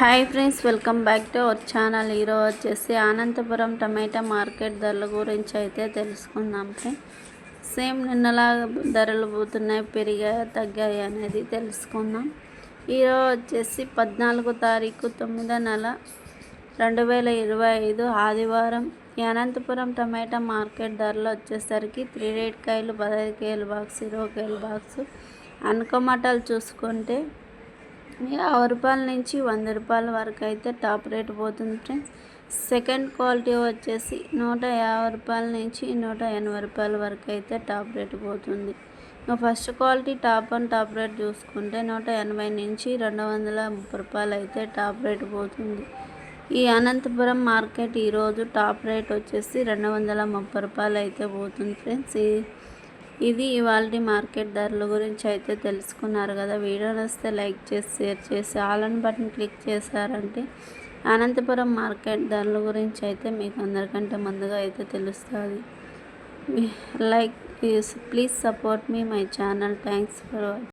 Hi friends welcome back to our channel. ఈరోజు వచ్చేసి అనంతపురం టమాటా market ధరల గురించి అయితే తెలుసుకుందాం ఫ్రెండ్స్. సేమ్ నిన్నలా ధరలు పోతున్నాయి పెరిగాయి తగ్గాయి అనేది తెలుసుకుందాం. ఈరోజు వచ్చేసి పద్నాలుగో తారీఖు తొమ్మిదో నెల రెండు వేల ఇరవై ఐదు ఆదివారం. ఈ అనంతపురం టమాటా మార్కెట్ ధరలు వచ్చేసరికి త్రీ రేట్ కాయలు పదహైదు కేలు బాక్స్ ఇరవై కేజీల బాక్స్. అనుకోమటాలు చూసుకుంటే యాభై రూపాయల నుంచి వంద రూపాయల వరకు అయితే టాప్ రేట్ పోతుంది ఫ్రెండ్స్. సెకండ్ క్వాలిటీ వచ్చేసి నూట యాభై రూపాయల నుంచి నూట ఎనభై రూపాయల వరకు అయితే టాప్ రేట్ పోతుంది. ఇంకా first quality top and top rate చూసుకుంటే నూట ఎనభై నుంచి రెండు వందల ముప్పై రూపాయలు అయితే టాప్ రేట్ పోతుంది. ఈ అనంతపురం మార్కెట్ ఈరోజు టాప్ రేట్ వచ్చేసి రెండు వందల ముప్పై రూపాయలు అయితే పోతుంది ఫ్రెండ్స్. ఈ ఇది ఇవాళ మార్కెట్ ధరల గురించి అయితే తెలుసుకున్నారు కదా. వీడియో వస్తే లైక్ చేసి షేర్ చేసి ఆల్ అని బటన్ క్లిక్ చేశారంటే అనంతపురం మార్కెట్ ధరల గురించి అయితే మీకు అందరికంటే ముందుగా అయితే తెలుస్తుంది. Like please support me my channel. Thanks for watching